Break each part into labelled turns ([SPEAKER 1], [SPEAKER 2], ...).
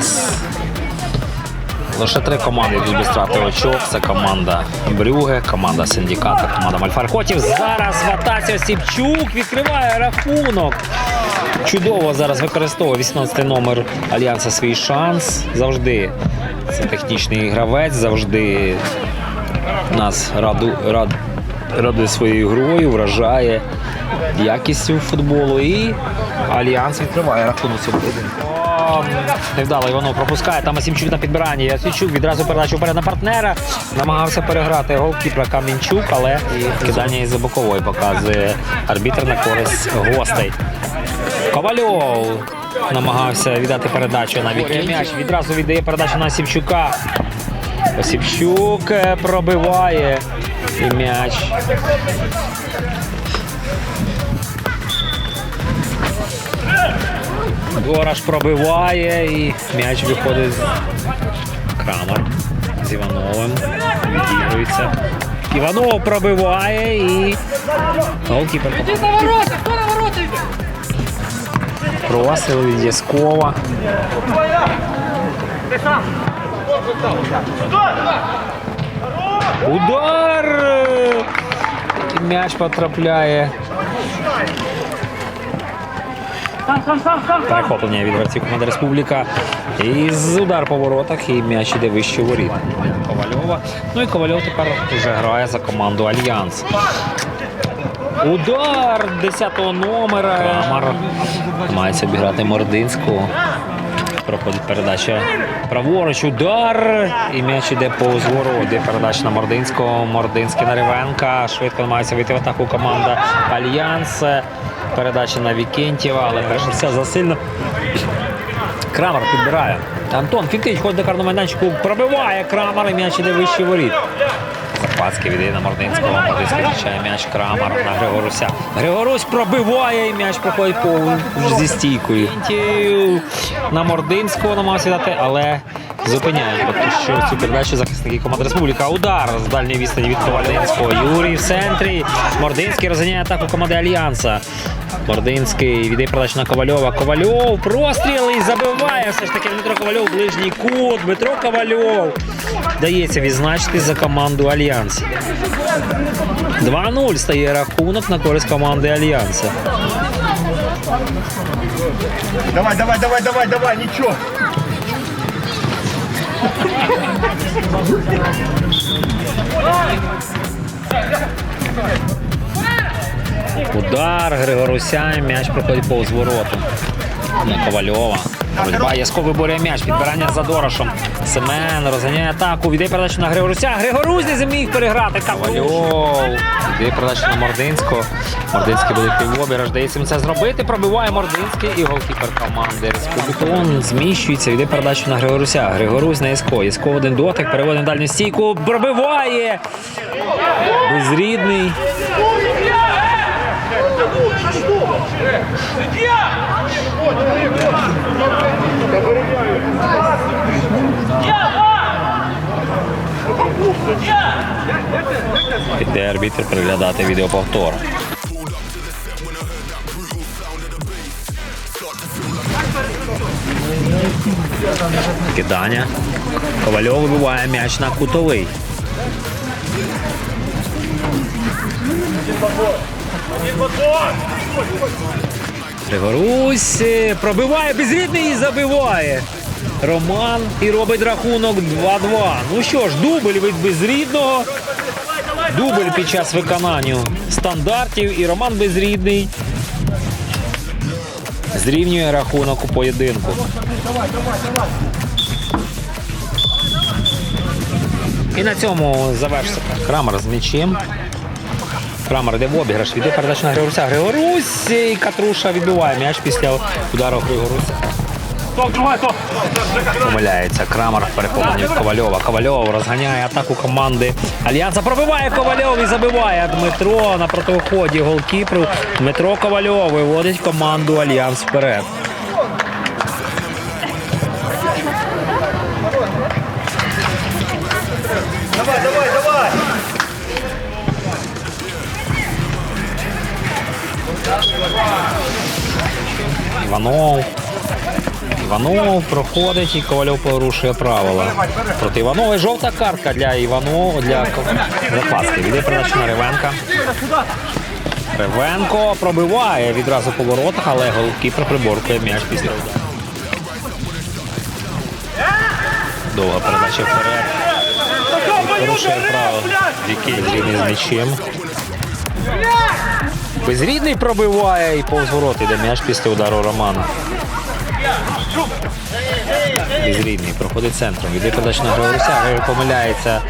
[SPEAKER 1] нас лише три команди йдуть без втрати очок. Це команда Брюге, команда Синдиката, команда Мальфархотів. Зараз в атаці відкриває рахунок. Чудово зараз використовує 18 номер Альянса свій шанс. Завжди це технічний гравець, завжди нас раду, рад, радує своєю грою, вражає якістю футболу. І Альянс відкриває рахунок цього поєдинку. Невдало Іванов пропускає. Там Асімчук на підбиранні. Ясичук відразу передачу вперед на партнера. Намагався переграти голкіпера Кам'янчук, але кидання із бокової показує арбітр на користь гостей. Ковальов намагався віддати передачу на М'яч. Відразу віддає передачу на Осіпчука. Осіпчук пробиває і м'яч. Дорож пробиває і м'яч виходить з Крамер з Івановим. Відігрується. Іванов пробиває і голкіпер.
[SPEAKER 2] Иди на ворота, кто на ворота идет?
[SPEAKER 1] Просили від Яскова. Удар! М'яч потрапляє. Перехоплення від гравців команди Республіка. І з удар по воротах, і м'яч іде вище воріт. Ковальова. Ну і Ковальов тепер вже грає за команду Альянс. Удар 10-го номера. Крамар мається обіграти Мординського. Проходить передача праворуч, удар. І м'яч іде по звору. Де передача на Мординського. Мординський на Ревенка. Швидко намагається вийти в атаку команда Альянс. Передача на Вікентєва, але все засильно. Крамер підбирає. Антон Фінтич ходить до карного майданчику, пробиває Крамер і м'яч іде вище воріт. Запаски віддає на Мординського. Мординський зустрічає м'яч Крамер на Григоруся. Григорусь пробиває і м'яч проходить по зі стійкою. На Мординського намагався дати, але зупиняють. Поки що цю передачу захисники команди Республіка. Удар з дальньої відстані від Ковальницького. Юрій в центрі. Мординський розганяє атаку команди Альянса. Мординський віддає передачу на Ковальова. Ковальов простріл і забиває все ж таки Дмитро Ковальов. Ближній кут. Дмитро Ковальов. Дається відзначити за команду Альянс. 2-0 стає рахунок на користь команди Альянса.
[SPEAKER 3] Давай, давай, давай, давай, давай, ничего.
[SPEAKER 1] Удар Григоруся, м'яч проходить повз вороту. На Ковальова. Боротьба Яско виборює м'яч. Підбирання за Дорошем. Семен розганяє атаку. Віддає передачу на Григоруся. Григорусь не зміг переграти. Ковальов. Віддає передачу на Мординського. Мординський буде півобіра. Дається це зробити. Пробиває Мординський і голкіпер команди Республіки. Он зміщується. Віддає передачу на Григоруся. Григорусь на Яско. Яско один дотик. Переводить на дальню стійку. Пробиває. Безрідний. Піде арбітр переглядати відеоповтор. Кидання. Ковальов вибиває м'яч на кутовий. Григорусь е, пробиває безрідний і забиває. Роман і робить рахунок 2-2. Ну що ж, дубль від безрідного. Дубль під час виконання стандартів і Роман Безрідний зрівнює рахунок у поєдинку. І на цьому завершиться Крамер з м'ячем. Крамер йде в обіграш, віде передача на Григоруся. Григорусь і Катруша відбиває м'яч після удару Григоруся. Помиляється Крамер перехований від Ковальова. Ковальов розганяє атаку команди Альянса. Пробиває Ковальов і забиває Дмитро на протиході голкіпру. Дмитро Ковальов виводить команду Альянс вперед. Іванов. Іванов проходить і Ковальов порушує правила. Проти Іванова жовта картка для Іванова для Запаски. Віде передачу на Ревенка. Ревенко пробиває відразу по воротах, але голкіпер приборкує м'яч після удару. Довга передача вперед. Порушує право. Зрідний з м'ячем. Безрідний пробиває і повз ворот іде м'яч після удару Романа. Безрідний проходить центром. Іде передача на Григоруся. Григорій помиляється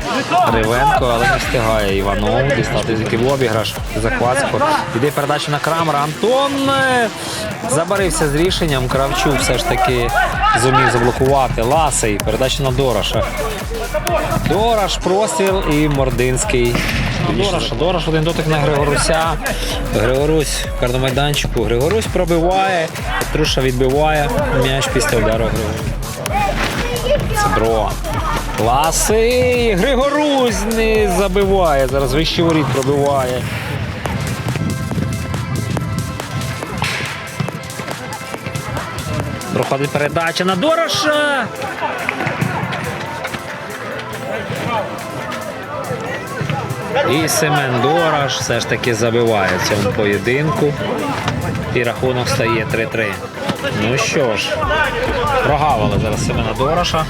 [SPEAKER 1] Ривенко, але не встигає Іванов дістати звідки в обіграш. Захватсько. Іде передача на Крамера. Антон е, забарився з рішенням. Кравчук все ж таки зумів заблокувати. Ласий. Передача на Дороша. Дораш, простріл і Мординський. Дораш, Дораш один дотик на Григоруся. Григорусь в карному майданчику. Григорусь пробиває, Петруша відбиває м'яч після удару Григоруся. Цебро. Ласий. Григорусь не забиває. Зараз вищий воріт пробиває. Проходить передача на Дороша. І Семен Дораш все ж таки забиває в цьому поєдинку. І рахунок стає 3-3. Ну що ж, прогавили зараз Семена Дораша.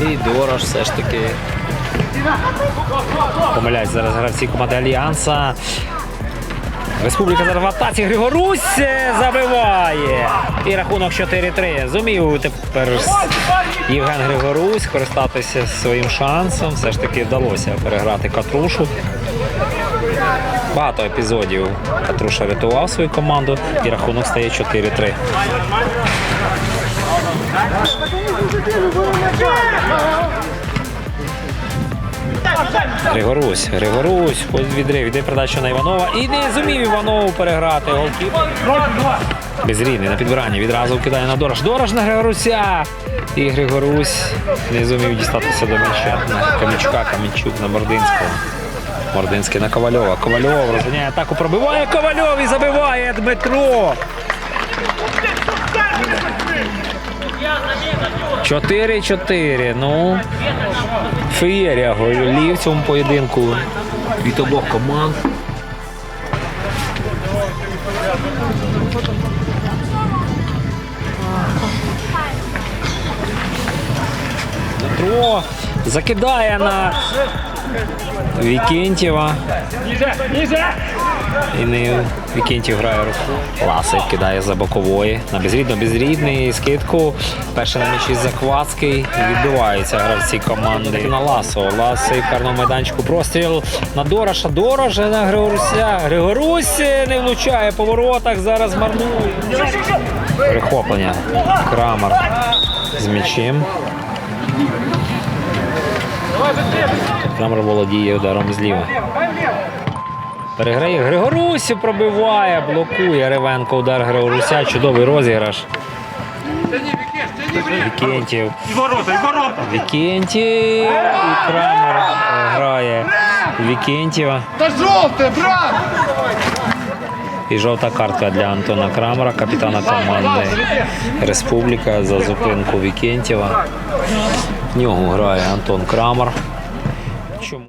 [SPEAKER 1] І Дораш все ж таки. Помиляють зараз гравці команди Альянса. Республіка зараз в атаці Григорусь забиває. І рахунок 4-3. Зумів тепер Євген Григорусь користатися своїм шансом. Все ж таки вдалося переграти Катрушу. Багато епізодів Катруша рятував свою команду і рахунок стає 4-3. Григорусь, Григорусь, ходить відрив, йде передача на Іванова і не зумів Іванову переграти. Безрідний на підбиранні відразу кидає на Дорож. Дорож на Григоруся. І Григорусь не зумів дістатися до м'яча. На Кам'ячука, Кам'янчук на Мординського. Мординський на Ковальова. Ковальов розганяє атаку, пробиває Ковальов і забиває Дмитро. 4-4. Ну, феєрія голів в цьому поєдинку від обох команд. Дмитро закидає на Вікентєва. І не Вікентів грає руку. Ласик кидає за бокової. На безрідно безрідний скидку. Перший на м'ячі Заквацький. Відбиваються гравці команди. На Ласо. Ласий в карному майданчику. Простріл на Дороша. Дорожа на Григоруся. Григорусь не влучає по воротах. Зараз марнує. Перехоплення. Крамер з м'ячем. Крамер володіє ударом зліва. Переграє Григорусю пробиває, блокує Ревенко удар Григоруся. Чудовий розіграш. Вікентів. Вікентів. І Крамер е, грає Вікентєва.
[SPEAKER 2] Та жовте, брат!
[SPEAKER 1] І жовта картка для Антона Крамера, капітана команди Республіка за зупинку Вікентєва. В нього грає Антон Крамер.